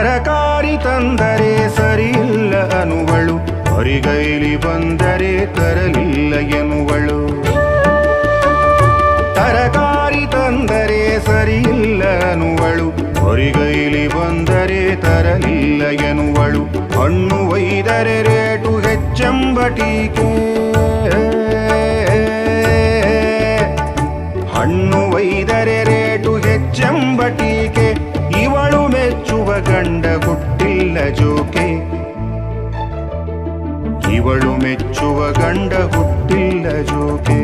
ತರಕಾರಿ ತಂದರೆ ಸರಿಯಿಲ್ಲ ಅನುಗಳು. ಹೊರಿಗೈಲಿ ಬಂದರೆ ತರಲಿಲ್ಲ ಎನುಗಳು ತರಕಾರಿ ತಂದರೆ ಸರಿಯಿಲ್ಲ ಅನುಗಳು ಹೊರಿಗೈಲಿ ಬಂದರೆ ತರಲಿಲ್ಲ ಎನುಗಳು ಹಣ್ಣು ಒಯ್ದರೆ ರೇಟು ಹೆಚ್ಚೆಂಬ ಟೀಕೆ ಹಣ್ಣು ಒಯ್ದರೆ ರೇಟು ಹೆಚ್ಚೆಂಬ ಗಂಡ ಹುಟ್ಟಿಲ್ಲ ಜೋಕೆ. ಇವಳು ಮೆಚ್ಚುವ ಗಂಡ ಹುಟ್ಟಿಲ್ಲ ಜೋಕೆ.